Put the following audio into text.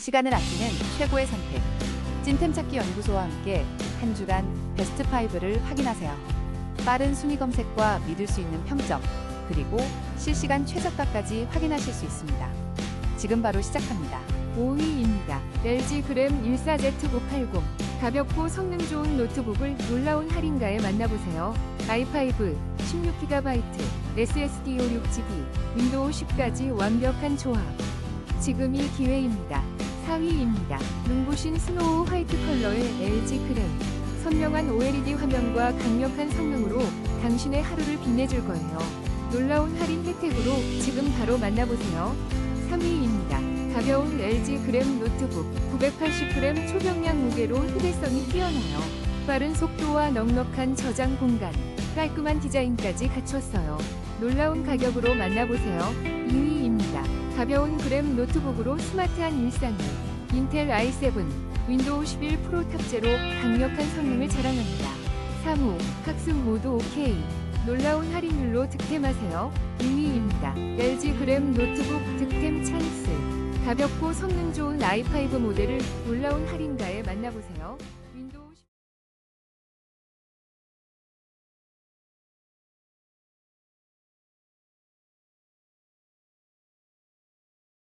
시간을 아끼는 최고의 선택. 찐템 찾기 연구소와 함께 한 주간 베스트 5를 확인하세요. 빠른 순위 검색과 믿을 수 있는 평점, 그리고 실시간 최저가까지 확인하실 수 있습니다. 지금 바로 시작합니다. 5위입니다. LG 그램 14Z980 가볍고 성능 좋은 노트북을 놀라운 할인가에 만나보세요. i5 16GB, SSD 56GB, 윈도우 10까지 완벽한 조합. 지금 이 기회입니다. 4위입니다. 눈부신 스노우 화이트 컬러의 LG 그램. 선명한 OLED 화면과 강력한 성능으로 당신의 하루를 빛내줄 거예요. 놀라운 할인 혜택으로 지금 바로 만나보세요. 3위입니다. 가벼운 LG 그램 노트북 980g 초경량 무게로 휴대성이 뛰어나요. 빠른 속도와 넉넉한 저장 공간, 깔끔한 디자인까지 갖췄어요. 놀라운 가격으로 만나보세요. 2위입니다. 가벼운 그램 노트북으로 스마트한 일상을 인텔 i7 윈도우 11 프로 탑재로 강력한 성능을 자랑합니다. 3호 학습 모드 OK 놀라운 할인율로 득템하세요. 2위입니다. LG 그램 노트북 득템 찬스 가볍고 성능 좋은 i5 모델을 놀라운 할인가에 만나보세요.